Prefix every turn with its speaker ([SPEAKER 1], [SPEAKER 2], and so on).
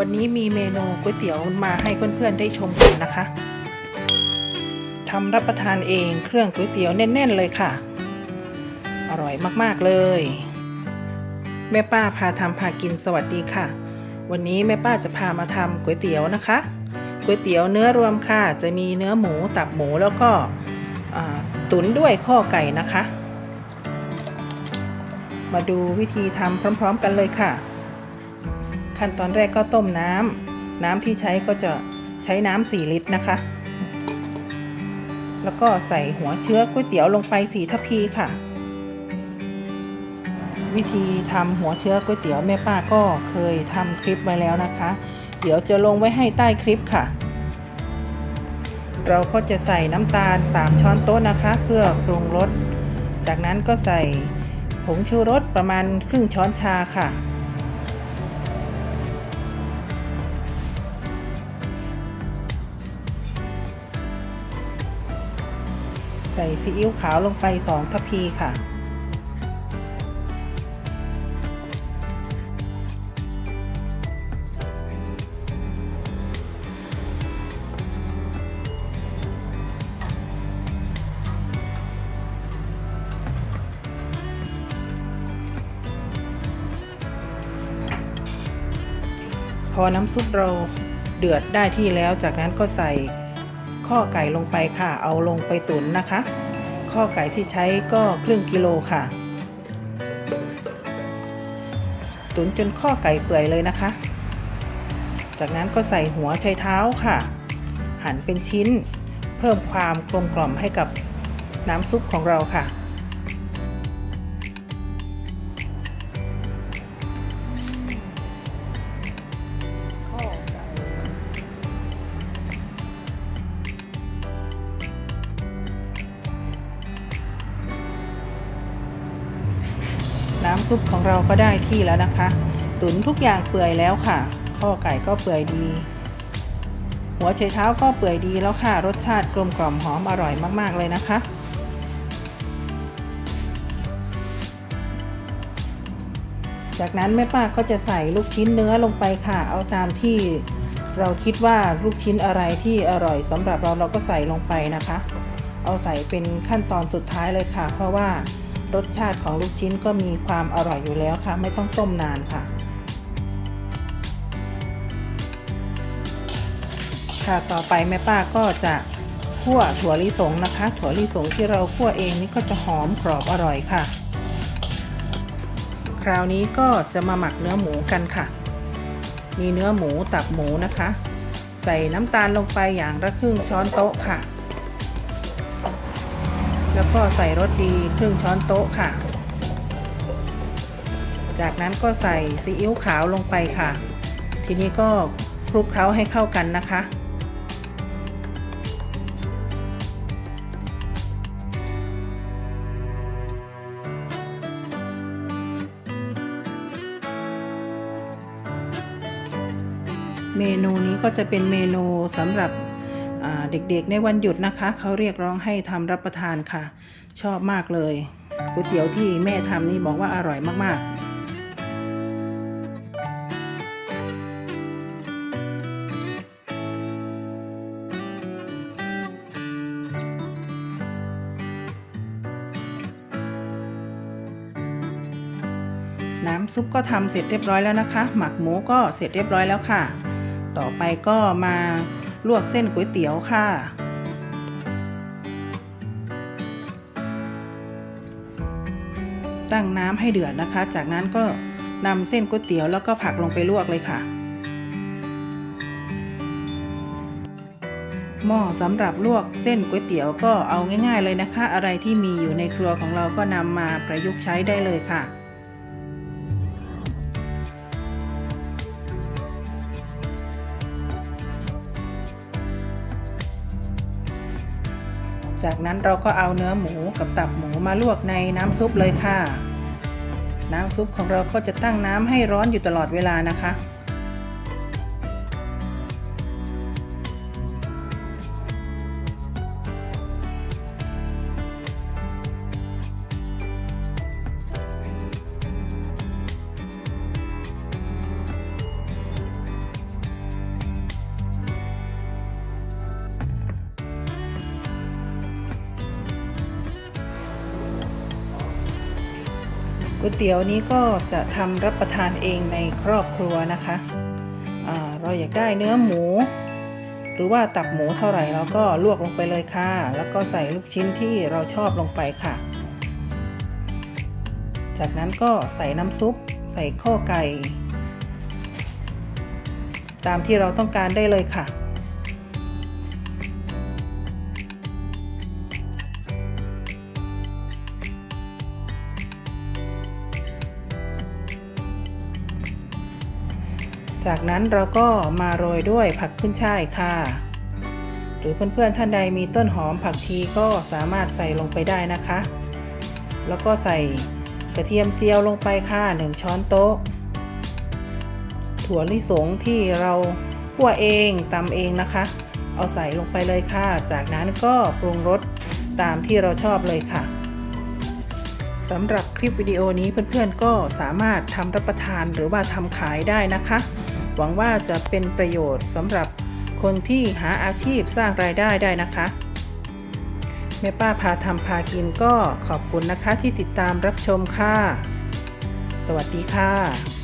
[SPEAKER 1] วันนี้มีเมนูก๋วยเตี๋ยวมาให้เพื่อนๆได้ชมกันนะคะทำรับประทานเองเครื่องก๋วยเตี๋ยวแน่น ๆ เลยค่ะ อร่อยมากๆเลย แม่ป้าพาทำพากินสวัสดีค่ะ วันนี้แม่ป้าจะพามาทำก๋วยเตี๋ยวนะคะก๋วยเตี๋ยวเนื้อรวมค่ะ จะมีเนื้อหมูตับหมูแล้วก็ตุ๋นด้วยข้อไก่นะคะ มาดูวิธีทำพร้อม ๆ กันเลยค่ะ ขั้นตอนแรกก็ต้มน้ำน้ำที่ใช้ก็จะใช้น้ำ4ลิตรนะคะ แล้วก็ใส่หัวเชื้อก๋วยเตี๋ยวลงไป4ทัพพีค่ะ วิธีทำหัวเชื้อก๋วยเตี๋ยวแม่ป้าก็เคยทำคลิปไว้แล้วนะคะ เดี๋ยวจะลงไว้ให้ใต้คลิปค่ะ เราก็จะใส่น้ำตาล 3 ช้อนโต๊ะนะคะ เพื่อปรุงรสจากนั้นก็ใส่ผงชูรสประมาณครึ่งช้อนชาค่ะ ซีอิ๊วขาวลงไป 2 ทัพพีค่ะ พอน้ำซุปเราเดือดได้ที่แล้วจากนั้นก็ใส่ ข้อไก่ลงไปค่ะ เอาลงไปตุ๋นนะคะ ข้อไก่ที่ใช้ก็ครึ่งกิโลค่ะ ตุ๋นจนข้อไก่เปื่อยเลยนะคะ จากนั้นก็ใส่หัวไชเท้าค่ะ หั่นเป็นชิ้น เพิ่มความกลมกล่อมให้กับน้ำซุปของเราค่ะ ซุปของเราก็ได้ที่แล้วนะคะ ตุ๋นทุกอย่างเปื่อยแล้วค่ะ ข้อไก่ก็เปื่อยดี หัวไชเท้าก็เปื่อยดีแล้วค่ะ รสชาติกลมกล่อมหอมอร่อยมาก ๆ เลยนะคะ จากนั้นแม่ป้าก็จะใส่ลูกชิ้นเนื้อลงไปค่ะ เอาตามที่เราคิดว่าลูกชิ้นอะไรที่อร่อยสำหรับเราเราก็ใส่ลงไปนะคะ เอาใส่เป็นขั้นตอนสุดท้ายเลยค่ะ เพราะว่า รสชาติของลูกชิ้นก็มีความอร่อยอยู่แล้วค่ะ ไม่ต้องต้มนานค่ะ ค่ะต่อไปแม่ป้าก็จะคั่วถั่วลิสงนะคะ ถั่วลิสงที่เราคั่วเองนี่ก็จะหอมกรอบอร่อยค่ะ คราวนี้ก็จะมาหมักเนื้อหมูกันค่ะ มีเนื้อหมูตับหมูนะคะ ใส่น้ำตาลลงไปอย่างละครึ่งช้อนโต๊ะค่ะ แล้วก็ใส่รสดีครึ่งช้อนโต๊ะค่ะ จากนั้นก็ใส่ซีอิ๊วขาวลงไปค่ะ ทีนี้ก็คลุกเคล้าให้เข้ากันนะคะเมนูนี้ก็จะเป็นเมนูสำหรับ เด็กๆในวันหยุดนะคะ เขาเรียกร้องให้ทำรับประทานค่ะ ชอบมากเลยก๋วยเตี๋ยวที่แม่ทำนี่บอกว่าอร่อยมากๆน้ำซุปก็ทำเสร็จเรียบร้อยแล้วนะคะ หมักหมูก็เสร็จเรียบร้อยแล้วค่ะ ต่อไปก็มา ลวกเส้นก๋วยเตี๋ยวค่ะ ตั้งน้ำให้เดือดนะคะ จากนั้นก็นำเส้นก๋วยเตี๋ยวแล้วก็ผักลงไปลวกเลยค่ะ หม้อสำหรับลวกเส้นก๋วยเตี๋ยวก็เอาง่าย ๆ เลยนะคะ อะไรที่มีอยู่ในครัวของเราก็นำมาประยุกต์ใช้ได้เลยค่ะ จากนั้นเราก็เอาเนื้อหมูกับตับหมูมาลวกในน้ำซุปเลยค่ะ น้ำซุปของเราก็จะตั้งน้ำให้ร้อนอยู่ตลอดเวลานะคะ วยเตี๋ยวนี้ก็จะทำรับประทานเองในครอบครัวนะคะเราอยากได้เนื้อหมู หรือว่าตับหมูเท่าไหร่เราก็ลวกลงไปเลยค่ะ แล้วก็ใส่ลูกชิ้นที่เราชอบลงไปค่ะ จากนั้นก็ใส่น้ำซุป ใส่ข้อไก่ ตามที่เราต้องการได้เลยค่ะ จากนั้นเราก็มาโรยด้วยผักขึ้นช่ายค่ะ หรือเพื่อนๆท่านใดมีต้นหอมผักชีก็สามารถใส่ลงไปได้นะคะ แล้วก็ใส่กระเทียมเจียวลงไปค่ะ 1 ช้อนโต๊ะ ถั่วลิสงที่เราคั่วเองตำเองนะคะ เอาใส่ลงไปเลยค่ะ จากนั้นก็ปรุงรสตามที่เราชอบเลยค่ะสำหรับคลิปวิดีโอนี้เพื่อนๆก็สามารถทำรับประทานหรือว่าทำขายได้นะคะ หวังว่าจะเป็นประโยชน์สำหรับคนที่หาอาชีพสร้างรายได้ได้นะคะแม่ป้าพาทำพากินก็ขอบคุณนะคะที่ติดตามรับชมค่ะ สวัสดีค่ะ